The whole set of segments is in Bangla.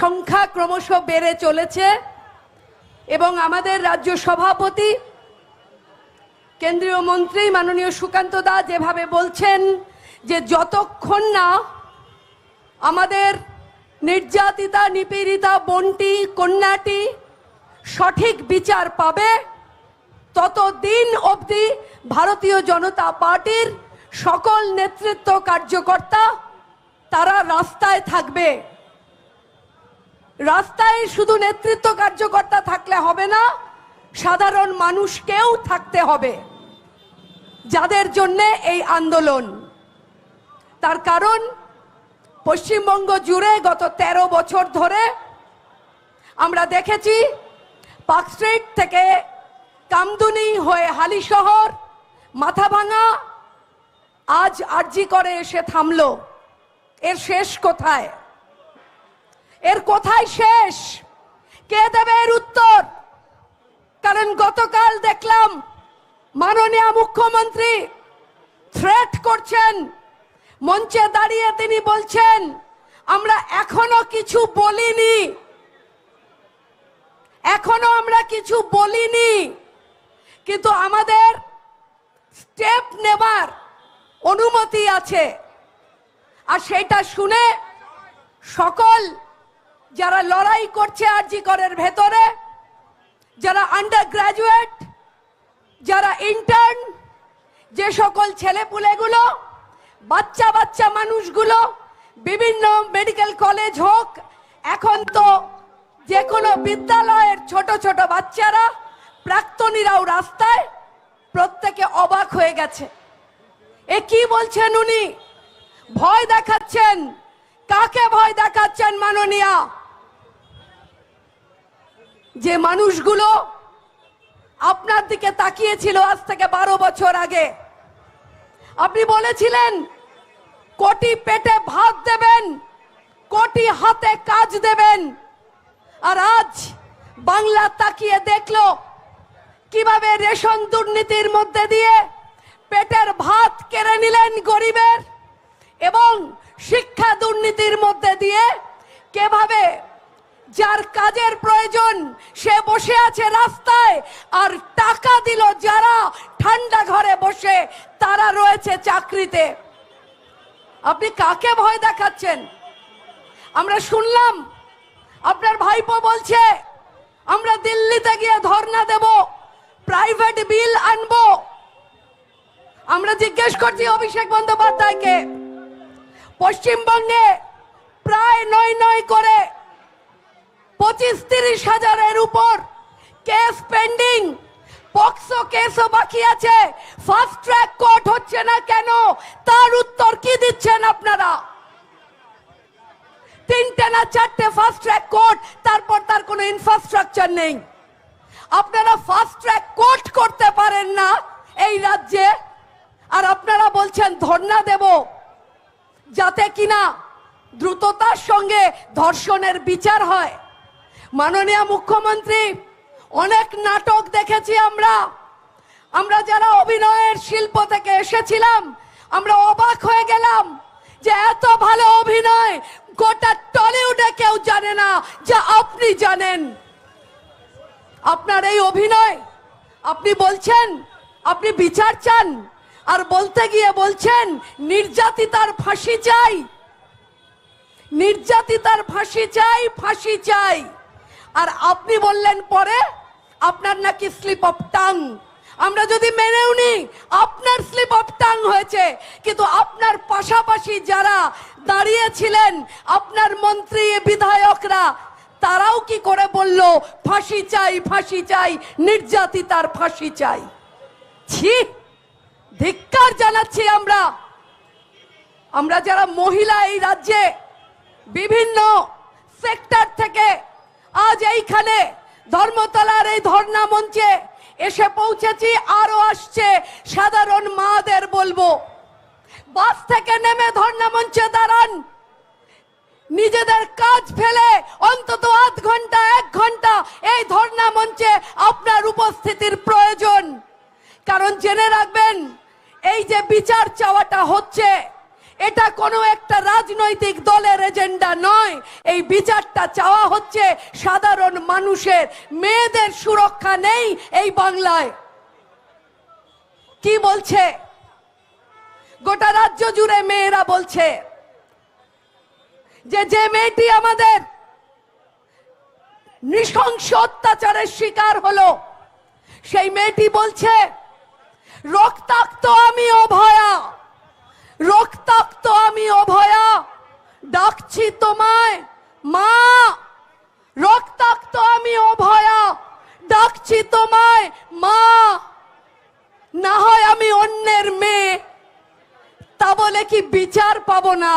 সংখ্যা ক্রমশ বেড়ে চলেছে এবং আমাদের রাজ্য সভাপতি, কেন্দ্রীয় মন্ত্রী মাননীয় সুকান্ত দা যেভাবে বলছেন যে যতক্ষণ না আমাদের নির্যাতিতা, নিপীড়িতা বোনটি, কন্যাটি সঠিক বিচার পাবে, ততদিন অবধি ভারতীয় জনতা পার্টির সকল নেতৃত্ব কার্যকর্তা তারা রাস্তায় থাকবে। রাস্তায় শুধু নেতৃত্ব কার্যকর্তা থাকলে হবে না, সাধারণ মানুষকেও থাকতে হবে। যাদের জন্যে এই আন্দোলন। তার কারণ, পশ্চিমবঙ্গ জুড়ে গত ১৩ বছর ধরে আমরা দেখেছি, পার্ক স্ট্রিট থেকে কামদুনি হয়ে হালি হালিশহর মাথাভাঙা আজ আরজি করে এসে থামলো। এর শেষ কোথায়? এর কোথায় শেষ। কে দেবে এর উত্তর? কারণ গতকাল দেখলাম মাননীয় মুখ্যমন্ত্রী থ্রেট করছেন। মঞ্চে দাঁড়িয়ে তিনি বলছেন, আমরা এখনও কিছু বলিনি। এখনও আমরা কিছু বলিনি। কিন্তু আমাদের স্টেপ নেবার অনুমতি আছে। আর সেটা শুনে সকল যারা লড়াই করছে আরজি করের ভেতরে, যারা আন্ডার গ্রাজুয়েট যারা ইন্টার্ন যে সকল ছেলেপুলেগুলো, বাচ্চা বাচ্চা মানুষগুলো, বিভিন্ন মেডিকেল কলেজ হোক, এখন তো যে কোনো বিদ্যালয়ের ছোট ছোট বাচ্চারা, প্রাক্তনীরাও রাস্তায় প্রত্যেকে অবাক হয়ে গেছে। এ কি বলছেন উনি? ভয় দেখাচ্ছেন। কাকে ভয় দেখাচ্ছেন মাননীয়া? যে মানুষগুলো আপনার দিকে তাকিয়েছিল আজ থেকে বারো বছর আগে। আপনি বলেছিলেন, কোটি পেটে ভাত দেবেন, কোটি হাতে কাজ দেবেন। আর আজ বাংলা তাকিয়ে দেখল, কীভাবে রেশন দুর্নীতির মধ্যে দিয়ে পেটের ভাত কেড়ে নিলেন গরিবের এবং শিক্ষা দুর্নীতির মধ্যে দিয়ে কীভাবে যার কাজের প্রয়োজন, সে বসে আছে রাস্তায়, আর টাকা দিল যারা ঠান্ডা ঘরে বসে, তারা রয়েছে চাকরিতে। আপনি কাকে ভয় দেখাচ্ছেন? আমরা শুনলাম, আপনার ভাইপো বলছে, আমরা দিল্লিতে গিয়ে ধর্ণা দেব প্রাইভেট বিল আনব। আমরা জিজ্ঞেস করছি অভিষেক বন্দ্যোপাধ্যায়কে, পশ্চিমবঙ্গে প্রায় নয় নয় করে পঁচিশ তিরিশ হাজারের উপর কেস পেন্ডিং পক্সো কেসও বাকি আছে। ফাস্ট ট্র্যাক কোর্ট হচ্ছে না কেন? তার উত্তর কি দিচ্ছেন আপনারা? তিনটে না চারটে ফাস্ট ট্র্যাক কোর্ট তারপর তার কোনো ইনফ্রাস্ট্রাকচার নেই। আপনারা ফাস্ট ট্র্যাক কোর্ট করতে পারেন না এই রাজ্যে। আর আপনারা বলছেন, ধর্ণা দেব। যাতে কিনা দ্রুততার সঙ্গে ধর্ষণের বিচার হয়। মাননীয় মুখ্যমন্ত্রী, অনেক নাটক দেখেছি আমরা। আমরা যারা অভিনয়ের শিল্প থেকে এসেছিলাম, আমরা অবাক হয়ে গেলাম যে এত ভালো অভিনয় গোটা টলিউডে কেউ জানে না যা আপনি জানেন। আপনার এই অভিনয়, আপনি বলছেন, আপনি বিচার চান আর বলতে গিয়ে বলছেন, নির্যাতিতার ফাঁসি চাই। নির্যাতিতার ফাঁসি চাই ফাঁসি চাই। আর আপনি বললেন পরে, আপনার নাকি স্লিপ অফ টাং আমরা যদি মেনেও নি, আপনার স্লিপ অফ টাং হয়েছে। কিন্তু আপনার পাশাপাশি যারা দাঁড়িয়েছিলেন, আপনার মন্ত্রী, বিধায়করা, তারাও কি করে বলল, ফাঁসি চাই ফাঁসি চাই, নির্যাতিতার ফাঁসি চাই। ছি, ধিক্কার জানাচ্ছি আমরা। আমরা যারা মহিলা এই রাজ্যে, বিভিন্ন সেক্টর থেকে আজ এইখানে ধর্মতলার এই ধর্ণা মঞ্চে এসে পৌঁছেছি, আরও আসছে সাধারণ মাদের বলব। বাস থেকে নেমে ধর্ণা মঞ্চে দাঁড়ান। নিজেদের কাজ ফেলে অন্তত আধ ঘণ্টা, এক ঘণ্টা এই ধর্ণা মঞ্চে আপনার উপস্থিতির প্রয়োজন। কারণ জেনে রাখবেন, এই যে বিচার চাওয়াটা হচ্ছে এটা কোনো একটা রাজনৈতিক দলের এজেন্ডা নয়। এই বিচারটা চাওয়া হচ্ছে সাধারণ মানুষের, মেয়েদের সুরক্ষা নেই এই বাংলায়। কি বলছে? গোটা রাজ্য জুড়ে মেয়েরা বলছে যে যে মেয়েটি আমাদের নৃশংস অত্যাচারের শিকার হলো, সেই মেয়েটি বলছে, রক্তাক্ত আমি অভয়া। রক্তাক্ত আমি অভয়া ডাকছি তোমায়, মা। রক্তাক্ত আমি অভয়া ডাকছি তোমায়, মা। না হয় আমি অন্যের মেয়ে, তা বলে কি বিচার পাবো না?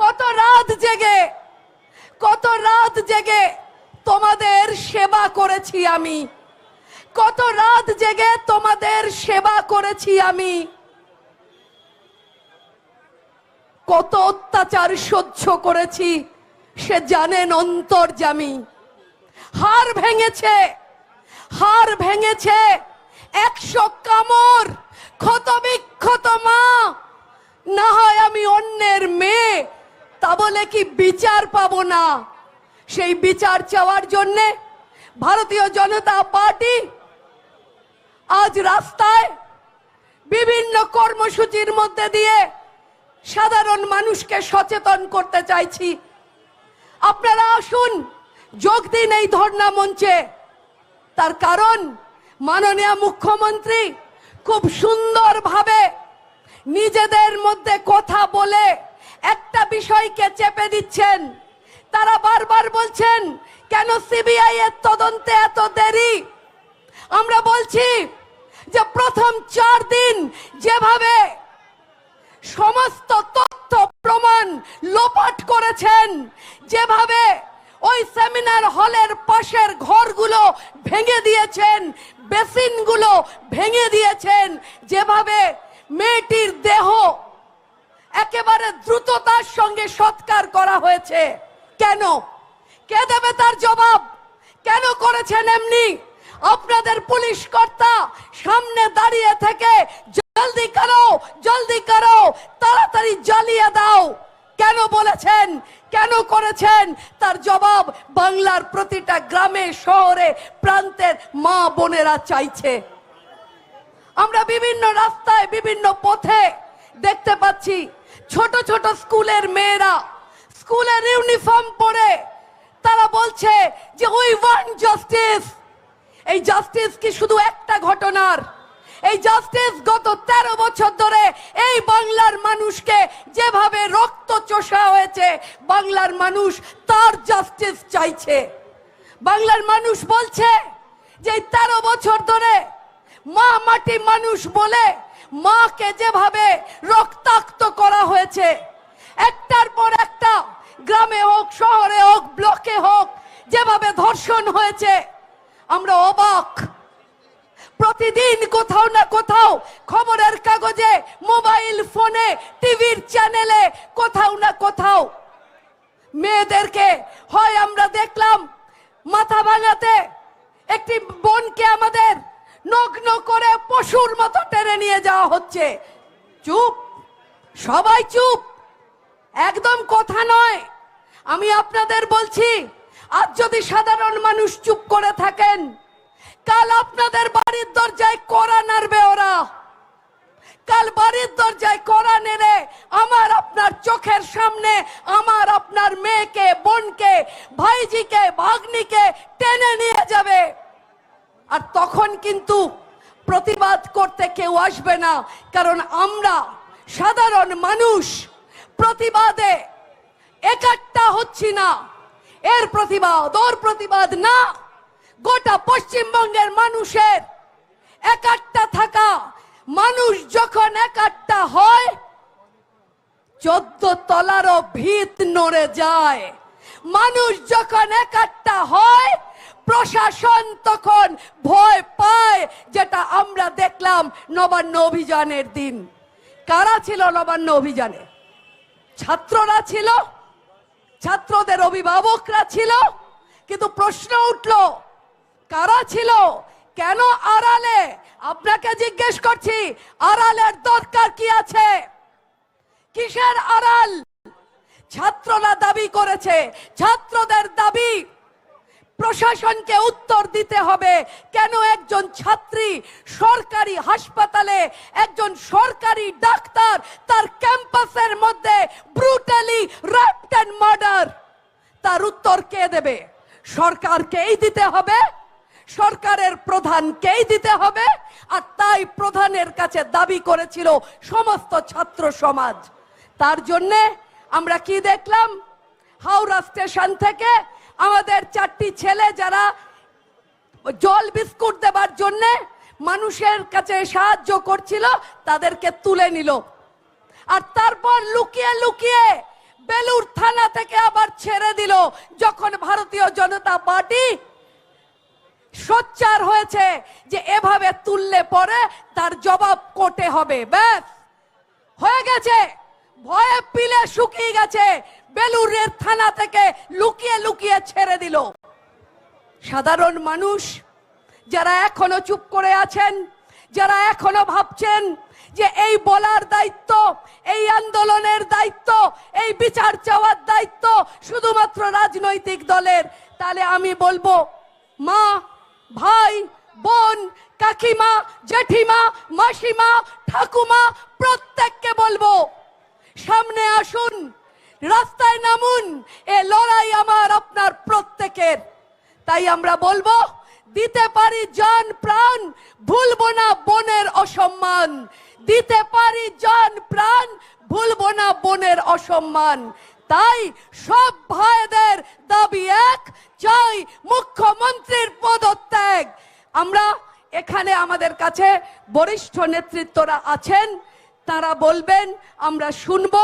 কত রাত জেগে, কত রাত জেগে তোমাদের সেবা করেছি আমি। কত রাত জেগে তোমাদের সেবা করেছি আমি। কত অত্যাচার সহ্য করেছি, সে জানেন অন্তর্জামী হার ভেঙেছে হার ভেঙেছে, একশো কামর ক্ষত বিক্ষত মা। না হয় আমি অন্যের মেয়ে, তা বলে কি বিচার পাবো না? সেই বিচার চাওয়ার জন্যে ভারতীয় জনতা পার্টি আজ রাস্তায় বিভিন্ন কর্মসূচির মধ্যে দিয়ে সাধারণ মানুষকে সচেতন করতে চাইছি। আপনারা আসুন, যোগ দিন এই ধর্ণা মঞ্চে। তার কারণ, মাননীয় মুখ্যমন্ত্রী খুব সুন্দরভাবে নিজেদের মধ্যে কথা বলে একটা বিষয়কে চেপে দিচ্ছেন। তারা বারবার বলছেন, কেন সিবিআই এর তদন্তে এত দেরি? আমরা বলছি যে প্রথম চার দিন যেভাবে সমস্ত তথ্য প্রমাণ লোপাট করেছেন। যেভাবে ওই সেমিনার হলের পাশের ঘরগুলো ভেঙে দিয়েছেন, বেসিনগুলো ভেঙে দিয়েছেন, যেভাবে মেয়েটির দেহ একেবারে দ্রুততার সঙ্গে সৎকার করা হয়েছে। কেন? কে দেবে তার জবাব? কেন করেছেন এমনি? আপনাদের পুলিশ কর্তা সামনে দাঁড়িয়ে থেকে জলদি করো জলদি করো, তাড়াতাড়ি জ্বালিয়ে দাও। কেন বলেছেন? কেন করেছেন? তার জবাব বাংলার প্রতিটা গ্রামে, শহরে, প্রান্তের মা বোনেরা চাইছে। আমরা বিভিন্ন রাস্তায়, বিভিন্ন পথে দেখতে পাচ্ছি ছোট ছোট স্কুলের মেয়েরা, স্কুলের ইউনিফর্ম পরে তারা বলছে যে উই ওয়ান্ট জাস্টিস। এই জাস্টিস কি শুধু একটা ঘটনার? এই জাস্টিস গত তেরো বছর ধরে এই বাংলার মানুষকে যেভাবে রক্ত চষা হয়েছে, বাংলার মানুষ তার জাস্টিস চাইছে। বাংলার মানুষ বলছে যে এই তেরো বছর ধরে মা মাটি মানুষ বলে মাকে যেভাবে রক্তাক্ত করা হয়েছে, একটার পর একটা, গ্রামে হোক, শহরে হোক, ব্লকে হোক, যেভাবে ধর্ষণ হয়েছে, আমরা অবাক কোথাও না কোথাও খবরের কাগজে, মোবাইল ফোনে, টিভির চ্যানেলে কোথাও না কোথাও মেয়েদেরকে হয় আমরা দেখলাম মাথা ভাঙাতে, একটি বোনকে আমাদের নগ্ন করে পশুর মতো টেনে নিয়ে যাওয়া হচ্ছে। চুপ, সবাই চুপ, একদম কথা নয়। আমি আপনাদের বলছি, আজ যদি সাধারণ মানুষ চুপ করে থাকেন কাল আপনাদের বাড়ির দরজায় করা নাড়বে ওরা। কাল বাড়ির দরজায় করা নেড়ে আমার আপনার চোখের সামনে, আমার আপনার মেয়েকে, বোনকে, ভাইজিকে, ভাগ্নিকে টেনে নিয়ে যাবে। আর তখন কিন্তু প্রতিবাদ করতে কেউ আসবে না, কারণ আমরা সাধারণ মানুষ, প্রতিবাদে একাট্টা হচ্ছি না। এর প্রতিবাদ, ওর প্রতিবাদ না। গোটা পশ্চিমবঙ্গের মানুষের একাট্টা থাকা মানুষ যখন একাট্টা হয় চোদ্দ তলারও ভিত নড়ে যায়। মানুষ যখন একাট্টা হয়, প্রশাসন তখন ভয় পায়, যেটা আমরা দেখলাম নবান্ন অভিযানের দিন। কারা ছিল নবান্ন অভিযানে? ছাত্ররা ছিল, ছাত্রদের অভিভাবকরা ছিল, কিন্তু প্রশ্ন উঠল কারা ছিল? কেন আড়ালে? আপনাকে জিজ্ঞেস করছি, আড়ালের দরকার কি আছে? কিসের আড়াল? ছাত্ররা দাবি করেছে, ছাত্রদের দাবি, প্রশাসনকে উত্তর দিতে হবে, কেন একজন ছাত্রী সরকারি হাসপাতালে একজন সরকারি ডাক্তার তার ক্যাম্পাসের মধ্যে ব্রুটালি র্যাপড অ্যান্ড মার্ডার তার উত্তর কে দেবে? সরকারকেই দিতে হবে সরকারের প্রধানকেই দিতে হবে, আর তাই প্রধানের কাছে দাবি করেছিল সমস্ত ছাত্র সমাজ। তার জন্যে আমরা কি দেখলাম? হাওড়া স্টেশন থেকে আমাদের চারটি ছেলে যারা জল বিস্কুট দেবার জন্য মানুষের কাছে সাহায্য করছিল, তাদেরকে তুলে নিল। আর তারপর লুকিয়ে লুকিয়ে বেলুর থানা থেকে আবার ছেড়ে দিল, যখন ভারতীয় জনতা পার্টি সোচ্চার হয়েছে যে এভাবে তুললে পরে তার জবাব কোটে হবে। ব্যাস, হয়ে গেছে। ভয়ে পিলে শুকিয়ে গেছে। বেলুরের থানা থেকে লুকিয়ে লুকিয়ে ছেড়ে দিল। সাধারণ মানুষ, যারা এখনও চুপ করে আছেন, যারা এখনও ভাবছেন যে এই বলার দায়িত্ব, এই আন্দোলনের দায়িত্ব, এই বিচার চাওয়ার দায়িত্ব শুধুমাত্র রাজনৈতিক দলের, তাহলে আমি বলব, মা ভাই, বোন, কাকিমা, জেঠিমা, মাসিমা, ঠাকুমা, প্রত্যেককে বলব, সামনে আসুন, রাস্তায় নামুন, এ লড়াই আমার, আপনার প্রত্যেকের। তাই আমরা বলব, দিতে পারি জান প্রাণ, ভুলবো না বনের অসম্মান। দিতে পারি জান প্রাণ, ভুলবো না বনের অসম্মান। তাই সব ভাইদের দাবি এক, চাই মুখ্যমন্ত্রীর পদত্যাগ। আমরা এখানে আমাদের কাছে বরিষ্ঠ নেতৃত্বরা আছেন, তারা বলবেন, আমরা শুনব